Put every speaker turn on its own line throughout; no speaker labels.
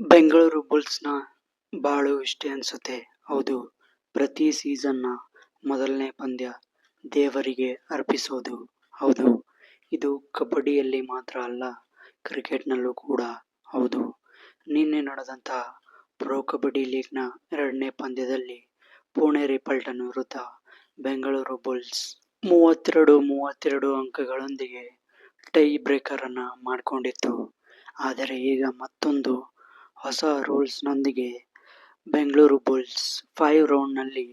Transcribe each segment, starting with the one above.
ಬೆಂಗಳೂರು ಬುಲ್ಸ್ನ ಬಾಳು ಇಷ್ಟ ಅನ್ಸುತ್ತೆ. ಹೌದು, ಪ್ರತಿ ಸೀಸನ್ನ ಮೊದಲನೇ ಪಂದ್ಯ ದೇವರಿಗೆ ಅರ್ಪಿಸೋದು. ಹೌದು, ಇದು ಕಬಡ್ಡಿಯಲ್ಲಿ ಮಾತ್ರ ಅಲ್ಲ, ಕ್ರಿಕೆಟ್ನಲ್ಲೂ ಕೂಡ. ಹೌದು, ನಿನ್ನೆ ನಡೆದಂಥ ಪ್ರೊ ಕಬಡ್ಡಿ ಲೀಗ್ನ ಎರಡನೇ ಪಂದ್ಯದಲ್ಲಿ ಪುಣೆ ರಿಪಲ್ಟನ್ ವಿರುದ್ಧ ಬೆಂಗಳೂರು ಬುಲ್ಸ್ ಮೂವತ್ತೆರಡು ಮೂವತ್ತೆರಡು ಅಂಕಗಳೊಂದಿಗೆ ಟೈ ಬ್ರೇಕರನ್ನು ಮಾಡಿಕೊಂಡಿತ್ತು. ಆದರೆ ಈಗ ಮತ್ತೊಂದು ಹೊಸ ರೂಲ್ಸ್ನೊಂದಿಗೆ ಬೆಂಗಳೂರು ಬುಲ್ಸ್ ಫೈವ್ ರೌಂಡ್ನಲ್ಲಿ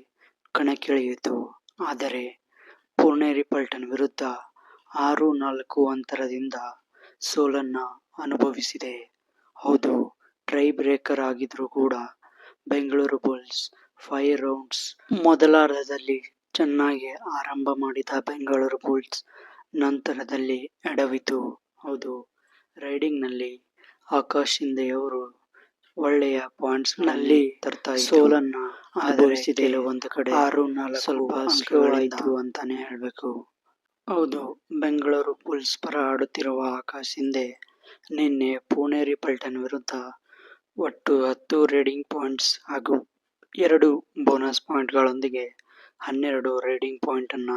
ಕಣಕ್ಕಿಳಿಯಿತು. ಆದರೆ ಪುಣೆ ರಿಪಲ್ಟನ್ ವಿರುದ್ಧ ಆರು ನಾಲ್ಕು ಅಂತರದಿಂದ ಸೋಲನ್ನ ಅನುಭವಿಸಿದೆ. ಹೌದು ಟ್ರೈ ಬ್ರೇಕರ್ ಆಗಿದ್ರೂ ಕೂಡ ಬೆಂಗಳೂರು ಬುಲ್ಸ್ ಫೈವ್ ರೌಂಡ್ಸ್ ಮೊದಲಾರ್ಧದಲ್ಲಿ ಚೆನ್ನಾಗಿ ಆರಂಭ ಮಾಡಿದ ಬೆಂಗಳೂರು ಬುಲ್ಸ್ ನಂತರದಲ್ಲಿ ಎಡವಿತು ಹೌದು, ರೈಡಿಂಗ್ನಲ್ಲಿ ಆಕಾಶ್ ಶಿಂದೆಯವರು ಒಳ್ಳೆಯ ಪಾಯಿಂಟ್ಸ್ನಲ್ಲಿ ತರ್ತಾ ಸೋಲನ್ನ ಆಧರಿಸಿದೆ ಒಂದು ಕಡೆ ಆರು ನಾಲ್ಕು ಸ್ವಲ್ಪ ಆಯ್ತು ಅಂತಾನೆ ಹೇಳ್ಬೇಕು. ಹೌದು ಬೆಂಗಳೂರು ಬುಲ್ಸ್ ಪರ ಆಡುತ್ತಿರುವ ಆಕಾಶ್ ಹಿಂದೆ ನಿನ್ನೆ ಪುಣೇರಿ ಪಲ್ಟನ್ ವಿರುದ್ಧ ಒಟ್ಟು ಹತ್ತು ರೇಡಿಂಗ್ ಪಾಯಿಂಟ್ಸ್ ಹಾಗೂ ಎರಡು ಬೋನಸ್ ಪಾಯಿಂಟ್ಗಳೊಂದಿಗೆ ಹನ್ನೆರಡು ರೇಡಿಂಗ್ ಪಾಯಿಂಟ್ ಅನ್ನ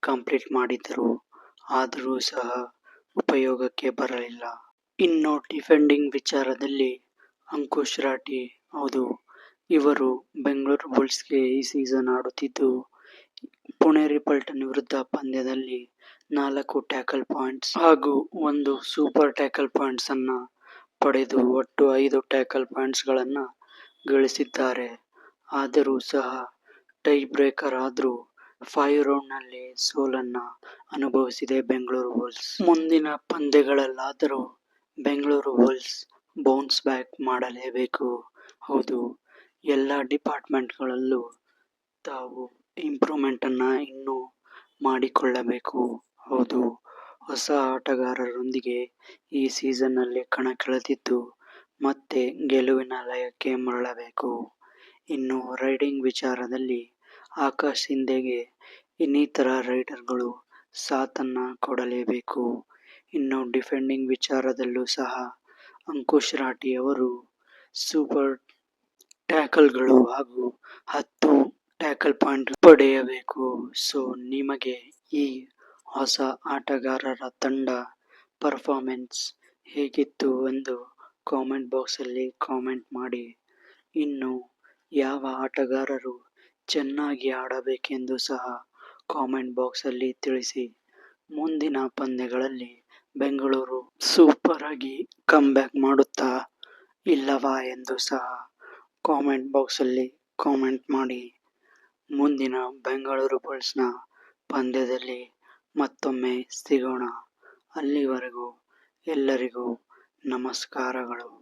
ಕಂಪ್ಲೀಟ್ ಮಾಡಿದ್ದರು. ಆದರೂ ಸಹ ಉಪಯೋಗಕ್ಕೆ ಬರಲಿಲ್ಲ. ಇನ್ನು ಡಿಫೆಂಡಿಂಗ್ ವಿಚಾರದಲ್ಲಿ ಅಂಕುಶ್ ರಾಠಿ. ಹೌದು, ಇವರು ಬೆಂಗಳೂರು ಬುಲ್ಸ್ಗೆ ಈ ಸೀಸನ್ ಆಡುತ್ತಿದ್ದು. ಪುಣೆ ರಿಪಲ್ಟನ್ ವಿರುದ್ಧ ಪಂದ್ಯದಲ್ಲಿ ನಾಲ್ಕು ಟ್ಯಾಕಲ್ ಪಾಯಿಂಟ್ಸ್ ಹಾಗೂ ಒಂದು ಸೂಪರ್ ಟ್ಯಾಕಲ್ ಪಾಯಿಂಟ್ಸ್ ಅನ್ನ ಪಡೆದು ಒಟ್ಟು ಐದು ಟ್ಯಾಕಲ್ ಪಾಯಿಂಟ್ಸ್ ಗಳನ್ನ ಗಳಿಸಿದ್ದಾರೆ. ಆದರೂ ಸಹ ಟೈ ಬ್ರೇಕರ್ ಆದರೂ ಫೈವ್ ರೌಂಡ್ನಲ್ಲಿ ಸೋಲನ್ನ ಅನುಭವಿಸಿದೆ ಬೆಂಗಳೂರು ಬುಲ್ಸ್. ಮುಂದಿನ ಪಂದ್ಯಗಳಲ್ಲಾದರೂ ಬೆಂಗಳೂರು ಬುಲ್ಸ್ ಬೌನ್ಸ್ ಬ್ಯಾಕ್ ಮಾಡಲೇಬೇಕು. ಹೌದು. ಎಲ್ಲ ಡಿಪಾರ್ಟ್ಮೆಂಟ್ಗಳಲ್ಲೂ ತಾವು ಇಂಪ್ರೂವ್ಮೆಂಟನ್ನು ಇನ್ನೂ ಮಾಡಿಕೊಳ್ಳಬೇಕು. ಹೌದು. ಹೊಸ ಆಟಗಾರರೊಂದಿಗೆ ಈ ಸೀಸನ್ನಲ್ಲಿ ಕಣಕ್ಕಿಳಿದಿದ್ದು ಮತ್ತೆ ಗೆಲುವಿನ ಲಯಕ್ಕೆ ಮರಳಬೇಕು. ಇನ್ನು ರೈಡಿಂಗ್ ವಿಚಾರದಲ್ಲಿ ಆಕಾಶ್ ಹಿಂದೆಗೆ ಇನ್ನಿತರ ರೈಡರ್ಗಳು ಸಾಥನ್ನು ಕೊಡಲೇಬೇಕು. ಇನ್ನು ಡಿಫೆಂಡಿಂಗ್ ವಿಚಾರದಲ್ಲೂ ಸಹ ಅಂಕುಶ್ ರಾಠಿಯವರು ಸೂಪರ್ ಟ್ಯಾಕಲ್ಗಳು ಹಾಗೂ ಹತ್ತು ಟ್ಯಾಕಲ್ ಪಾಯಿಂಟ್ ಪಡೆಯಬೇಕು. ಸೊ, ನಿಮಗೆ ಈ ಹೊಸ ಆಟಗಾರರ ತಂಡ ಪರ್ಫಾರ್ಮೆನ್ಸ್ ಹೇಗಿತ್ತು ಎಂದು ಕಾಮೆಂಟ್ ಬಾಕ್ಸಲ್ಲಿ ಕಾಮೆಂಟ್ ಮಾಡಿ. ಇನ್ನು ಯಾವ ಆಟಗಾರರು ಚೆನ್ನಾಗಿ ಆಡಬೇಕೆಂದು ಸಹ ಕಾಮೆಂಟ್ ಬಾಕ್ಸಲ್ಲಿ ತಿಳಿಸಿ. ಮುಂದಿನ ಪಂದ್ಯಗಳಲ್ಲಿ ಬೆಂಗಳೂರು ಸೂಪರ್ ಆಗಿ ಕಮ್ಬ್ಯಾಕ್ ಮಾಡುತ್ತಾ? ಇಲ್ಲವಾ ಎಂದು ಸಹ ಕಾಮೆಂಟ್ ಬಾಕ್ಸಲ್ಲಿ ಕಾಮೆಂಟ್ ಮಾಡಿ. ಮುಂದಿನ ಬೆಂಗಳೂರು ಬುಲ್ಸ್ನ ಪಂದ್ಯದಲ್ಲಿ ಮತ್ತೊಮ್ಮೆ ಸಿಗೋಣ. ಅಲ್ಲಿವರೆಗೂ ಎಲ್ಲರಿಗೂ ನಮಸ್ಕಾರಗಳು.